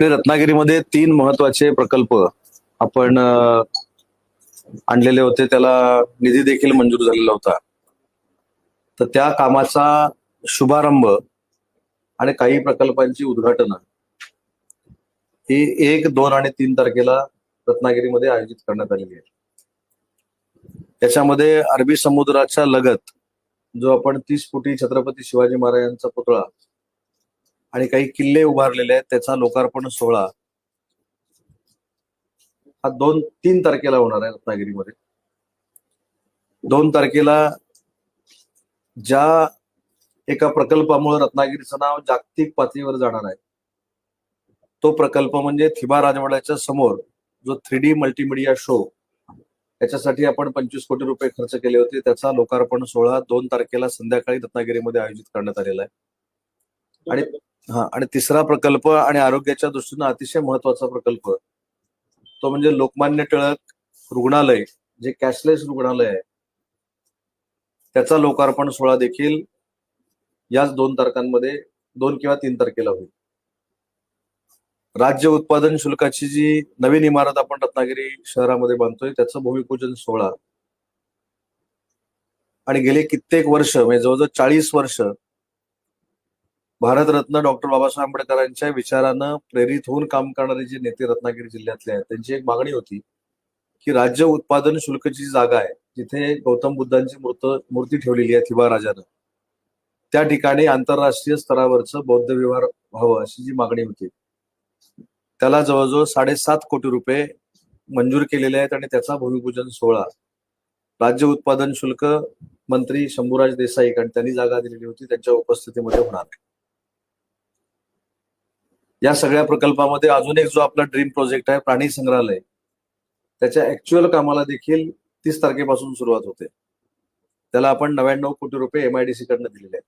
आपले रत्नागिरीमध्ये तीन महत्त्वाचे प्रकल्प आपण आणलेले होते. त्याला निधी देखील मंजूर झालेला होता. तर त्या कामाचा शुभारंभ आणि काही प्रकल्पांची उद्घाटन ही एक दोन आणि तीन तारखेला रत्नागिरीमध्ये आयोजित करण्यात आलेली आहे. त्याच्यामध्ये अरबी समुद्राच्या लगत जो आपण तीस फुटी छत्रपती शिवाजी महाराजांचा पुतळा आणि काही किल्ले उभारलेले आहेत त्याचा लोकार्पण सोहळा हा दोन तीन तारखेला होणार आहे रत्नागिरीमध्ये. दोन तारखेला ज्या एका प्रकल्पामुळे रत्नागिरीचं नाव जागतिक पातळीवर जाणार आहे तो प्रकल्प म्हणजे थिबा राजवाड्याच्या समोर जो थ्री डी मल्टीमिडिया शो याच्यासाठी आपण पंचवीस कोटी रुपये खर्च केले होते त्याचा लोकार्पण सोहळा दोन तारखेला संध्याकाळी रत्नागिरीमध्ये आयोजित करण्यात आलेला आहे. आणि हा आणि तिसरा प्रकल्प आणि आरोग्याच्या दृष्टीनं अतिशय महत्त्वाचा प्रकल्प. तो म्हणजे लोकमान्य टिळक रुग्णालय जे कॅशलेस रुग्णालय आहे. त्याचा लोकार्पण सोहळा देखील याच दोन तारखांमध्ये दोन किंवा तीन तारखेला होईल. राज्य उत्पादन शुल्काची जी नवीन इमारत आपण रत्नागिरी शहरामध्ये बांधतोय त्याचं भूमिपूजन सोहळा. आणि गेले कित्येक वर्ष म्हणजे जवळजवळ चाळीस वर्ष भारतरत्न डॉक्टर बाबासाहेब आंबेडकरांच्या विचारानं प्रेरित होऊन काम करणारे जे नेते रत्नागिरी जिल्ह्यातले आहेत त्यांची एक मागणी होती की राज्य उत्पादन शुल्कची जी जागा आहे जिथे गौतम बुद्धांची मूर्त मूर्ती ठेवलेली आहे थिबा राजानं. त्या ठिकाणी आंतरराष्ट्रीय स्तरावरचं बौद्ध व्यवहार व्हावं अशी जी मागणी होती. त्याला जवळजवळ साडेसात कोटी रुपये मंजूर केलेले आहेत आणि त्याचा भूमिपूजन सोहळा राज्य उत्पादन शुल्क मंत्री शंभूराज देसाई कारण त्यांनी जागा दिलेली होती त्यांच्या उपस्थितीमध्ये होणार आहे. या सगळ्या प्रकल्पामध्ये अजून एक जो आपला ड्रीम प्रोजेक्ट आहे प्राणी संग्रहालय. त्याच्या ऍक्च्युअल कामाला देखील तीस तारखेपासून सुरुवात होते. त्याला आपण नव्याण्णव कोटी रुपये एमआयडीसी कडनं दिलेले आहेत.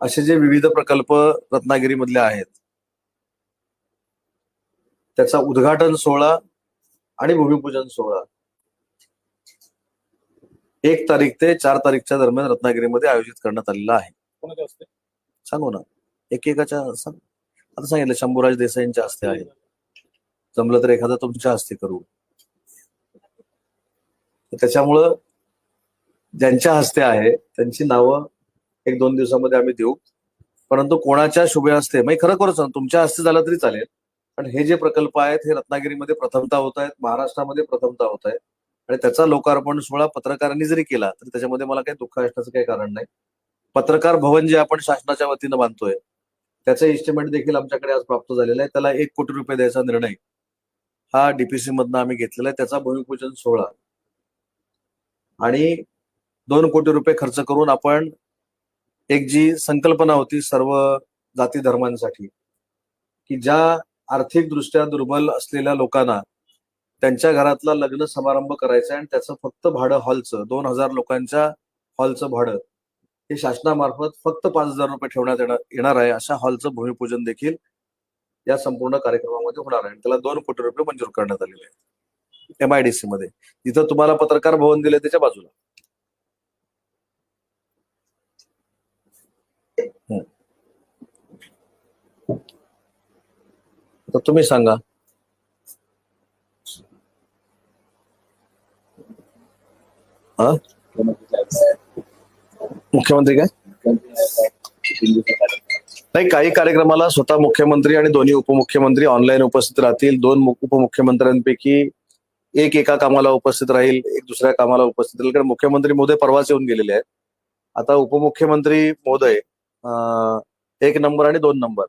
असे जे विविध प्रकल्प रत्नागिरीमधले आहेत त्याचा उद्घाटन सोहळा आणि भूमिपूजन सोहळा. एक तारीख ते चार तारीखच्या दरम्यान रत्नागिरीमध्ये आयोजित करण्यात आलेला आहे. कोणाच्या हस्ते सांगू ना. एकेकाच्या सांग. आता सांगितलं शंभूराज देसाईंच्या हस्ते आहे. जमलं तर एखादा तुमच्या हस्ते करू. त्याच्यामुळं ज्यांच्या हस्ते आहे त्यांची नावं एक दोन दिवसामध्ये आम्ही देऊ. परंतु कोणाच्या शुभे हस्ते म्हणजे खरोखरच खरंच तुमच्या हस्ते झालं तरी चालेल. पण हे जे प्रकल्प आहेत हे रत्नागिरीमध्ये प्रथमता होत आहेत महाराष्ट्रामध्ये प्रथमता होत आहेत. आणि त्याचा लोकार्पण सोहळा पत्रकारांनी जरी केला तरी त्याच्यामध्ये मला काही दुःख असण्याचं काही कारण नाही. पत्रकार भवन जे आपण शासनाच्या वतीनं बांधतोय त्याचं इस्टिमेट देखील आमच्याकडे आज प्राप्त झालेलं आहे. त्याला एक कोटी रुपये द्यायचा निर्णय हा डीपीसी मधनं आम्ही घेतलेला आहे. त्याचा भूमिपूजन सोहळा. आणि दोन कोटी रुपये खर्च करून आपण एक जी संकल्पना होती सर्व जाती धर्मांसाठी की ज्या आर्थिक दृष्ट्या दुर्बल असलेल्या लोकांना त्यांच्या घरातला लग्न समारंभ करायचा आणि त्याचं फक्त भाडं हॉलचं दोन हजार लोकांच्या हॉलचं भाडं हे शासनामार्फत फक्त पाच हजार रुपये ठेवण्यात येणार येणार आहे. अशा हॉलचं भूमिपूजन देखील या संपूर्ण कार्यक्रमामध्ये होणार आहे. आणि त्याला दोन कोटी रुपये मंजूर करण्यात आलेले आहेत. एमआयडीसी मध्ये. तिथं तुम्हाला पत्रकार भवन दिले त्याच्या बाजूला. तर तुम्ही सांगा. हा? मुख्यमंत्री काय? नाही काही कार्यक्रमाला स्वतः मुख्यमंत्री आणि दोन्ही उपमुख्यमंत्री ऑनलाईन उपस्थित राहतील. दोन उपमुख्यमंत्र्यांपैकी एक एका कामाला उपस्थित राहील एक दुसऱ्या कामाला उपस्थित राहील. कारण मुख्यमंत्री मोदय परवाच येऊन गेलेले आहेत. आता उपमुख्यमंत्री मोदय एक नंबर आणि दोन नंबर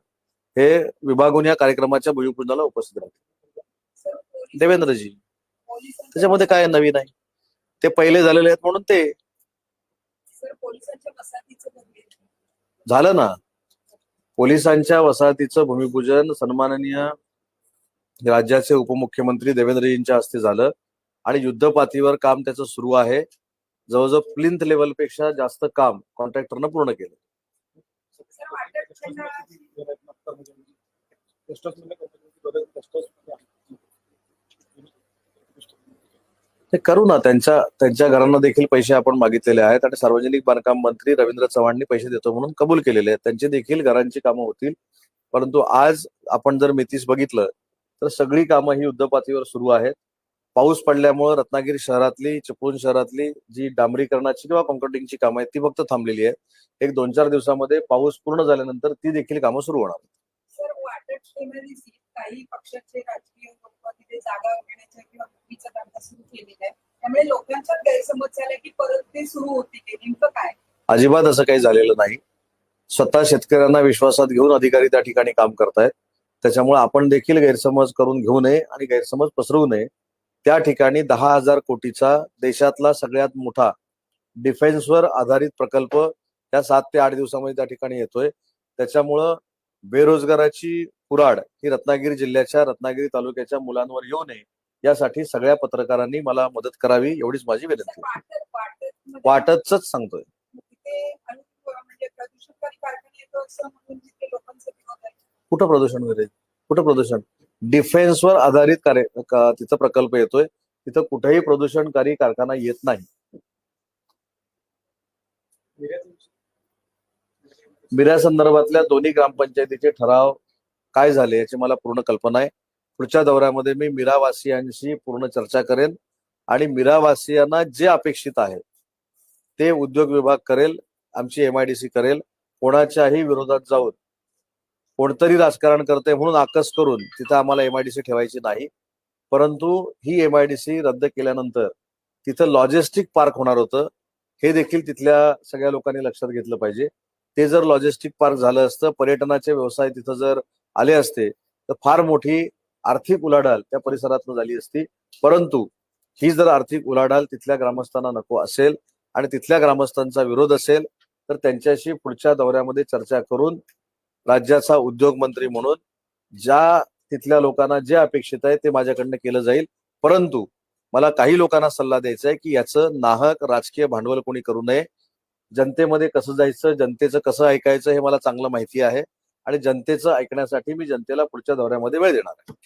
हे विभागून या कार्यक्रमाच्या भूमिपूजनाला उपस्थित राहतील. देवेंद्रजी त्याच्यामध्ये काय नवीन आहे? ते पहिले झालेले आहेत म्हणून ते सर पोलिसांच्या वसाहतीचं मंदिर झालं ना? पोलिसांच्या वसाहतीचं भूमिपूजन सन्माननीय राज्याचे उपमुख्यमंत्री देवेंद्रजींच्या हस्ते झालं आणि युद्धपातळीवर काम त्याचं सुरू आहे. जवळजवळ प्लिंथ लेवलपेक्षा जास्त काम कॉन्ट्रॅक्टरनं पूर्ण केलं. ते हे करू ना. त्यांच्या त्यांच्या घरांना देखील पैसे आपण मागितलेले आहेत आणि सार्वजनिक बांधकाम मंत्री रवींद्र चव्हाणनी पैसे देतो म्हणून कबूल केलेले आहेत. त्यांचे देखील घरांची कामं होतील. परंतु आज आपण जर मितीस बघितलं तर सगळी कामं ही युद्धपातळीवर सुरू आहेत. पाऊस पडल्यामुळे रत्नागिरी शहरातली चिपळूण शहरातली जी डांबरीकरणाची किंवा कॉन्क्रिटिंगची कामं आहेत ती फक्त थांबलेली आहेत. एक दोन चार दिवसामध्ये पाऊस पूर्ण झाल्यानंतर ती देखील कामं सुरू होणार. ते जागा घेण्याच्या किंवा विक्रीचं काम सुरू केलेलं आहे. त्यामुळे लोकांचा गैरसमज झाला की परत ते सुरू होते नेमकं काय? अजिबात असं काही झालेलं नाही. स्वतः शेतकऱ्यांना विश्वासात घेऊन अधिकारी त्या ठिकाणी काम करतायत. त्याच्यामुळे आपण देखील गैरसमज करून घेऊ नये आणि गैरसमज पसरवू नये. त्या ठिकाणी दहा हजार कोटीचा देशातला सगळ्यात मोठा डिफेन्सवर आधारित प्रकल्प त्या सात ते आठ दिवसामध्ये त्या ठिकाणी येतोय. त्याच्यामुळं बेरोजगाराची कुराड ही रत्नागिरी जिल्ह्याच्या रत्नागिरी तालुक्याच्या मुलांवर येऊ नये यासाठी सगळ्या पत्रकारांनी मला मदत करावी एवढीच माझी विनंती. वाटतच सांगतोय. कुठं प्रदूषण वगैरे? कुठं प्रदूषण? डिफेन्सवर आधारित कार्य तिथं प्रकल्प येतोय तिथं कुठेही प्रदूषणकारी कारखाना येत नाही. मिऱ्या संदर्भातल्या दोन्ही ग्रामपंचायतीचे ठराव काय झाले याची मला पूर्ण कल्पना आहे. पुढच्या दौऱ्यामध्ये मी मीरावासियांशी पूर्ण चर्चा करेन आणि मीरावासियांना जे अपेक्षित आहे ते उद्योग विभाग करेल आमची एमआयडीसी करेल कोणाच्याही विरोधात जाऊन कोणतरी राजकारण करते म्हणून आकस करून तिथं आम्हाला एमआयडीसी ठेवायची नाही. परंतु ही एमआयडीसी रद्द केल्यानंतर तिथं लॉजिस्टिक पार्क होणार होतं. हे देखील तिथल्या सगळ्या लोकांनी लक्षात घेतलं पाहिजे. ते जर लॉजिस्टिक पार्क झालं असतं पर्यटनाचे व्यवसाय तिथं जर आले असते तर फार मोठी आर्थिक उलाढाल त्या परिसरातून झाली असती. परंतु ही जर आर्थिक उलाढाल तिथल्या ग्रामस्थांना नको असेल आणि तिथल्या ग्रामस्थांचा विरोध असेल तर त्यांच्याशी पुढच्या दौऱ्यामध्ये चर्चा करून राज्याचा उद्योग मंत्री म्हणून ज्या तिथल्या लोकांना जे अपेक्षित आहे ते माझ्याकडनं केलं जाईल. परंतु मला काही लोकांना सल्ला द्यायचा आहे की याचं नाहक राजकीय भांडवल कोणी करू नये. जनतेमध्ये कसं जायचं जनतेचं कसं ऐकायचं हे मला चांगलं माहिती आहे. आणि जनतेचं ऐकण्यासाठी मी जनतेला पुढच्या दौऱ्यामध्ये वेळ देणार आहे.